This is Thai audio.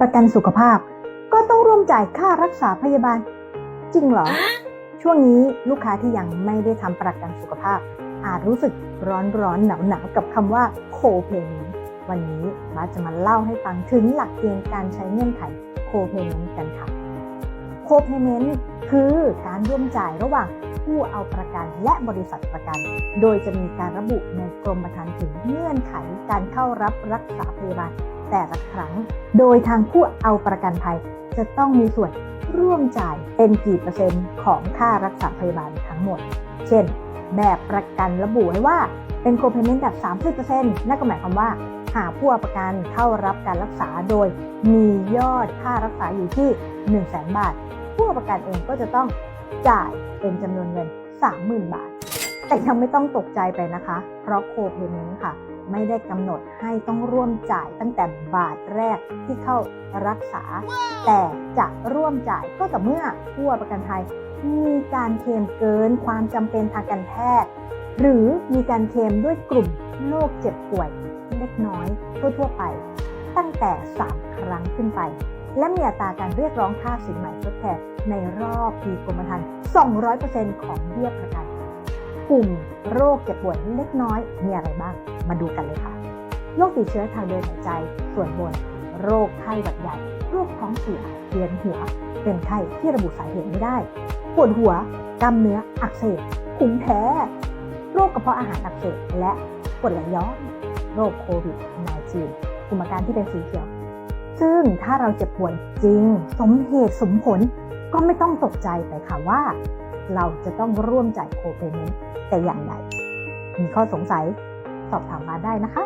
ประกันสุขภาพ ก็ต้องร่วมจ่ายค่ารักษาพยาบาล จริงเหรอ ช่วงนี้ลูกค้าที่ยังไม่ได้ทำประกันสุขภาพ อาจรู้สึกร้อนร้อนหนาวหนาวๆกับคำว่าโคเพนวันนี้มาจะมาเล่าให้ฟังถึงหลักเกณฑ์การใช้เงื่อนไขโคเพนกันค่ะโคเพเมนต์คือการร่วมจ่ายระหว่าง ผู้เอาประกันและบริษัทประกัน โดยจะมีการระบุในกรมธรรม์ถึงเงื่อนไขการเข้ารับรักษาพยาบาลแต่ละครั้ง โดยทางผู้เอาประกันภัยจะต้องมีส่วนร่วมจ่ายเป็นกี่เปอร์เซ็นต์ของค่ารักษาพยาบาลทั้งหมด เช่น แบบประกันระบุไว้ว่าเป็นโคเพเมนต์แบบ 30%นั่นก็หมายความว่า หากผู้เอาประกันเข้ารับการรักษาโดย มียอดค่ารักษาอยู่ที่ 1 0 0 0 0แบาท ผู้ประกันเองก็จะต้อง จ่ายเป็นจำนวนเงิน 30,000 บาท แต่ยังไม่ต้องตกใจไปนะคะ เพราะโคเพเมนต์ค่ะ ไม่ได้กำหนดให้ต้องร่วมจ่ายตั้งแต่บาทแรกที่เข้ารักษา แต่จะร่วมจ่ายก็ต่อเมื่อผู้ประกันภัยมีการเคลมเกินความจำเป็นทางการแพทย์ หรือมีการเคลมด้วยกลุ่มโรคเจ็บป่วยเล็กน้อยทั่วๆไป ตั้งแต่ 3 ครั้งขึ้นไป และมีอัตราการเรียกร้องค่าสินใหม่ทดแทนในรอบปีกรมธรรม์200%ของเบี้ยประกัน กลุ่มโรคเจ็บป่วยเล็กน้อยมีอะไรบ้าง มาดูกันเลยค่ะ โรคติดเชื้อทางเดินหายใจ ส่วนบน โรคไข้หวัดใหญ่ โรคท้องเสียเวียนหัว เป็นไข้ที่ระบุสาเหตุไม่ได้ ปวดหัว กล้ามเนื้อ อักเสบภูมิแพ้โรคกระเพาะอาหารอักเสบและปวดไหลย้อน โรคโควิด -19 กลุ่มอาการที่เป็นสีเขียว ซึ่งถ้าเราเจ็บป่วยจริง สมเหตุสมผลก็ไม่ต้องตกใจไปค่ะว่า เราจะต้องร่วมจ่ายโคเปเมนต์แต่อย่างใดมีข้อสงสัยสอบถามมาได้นะคะ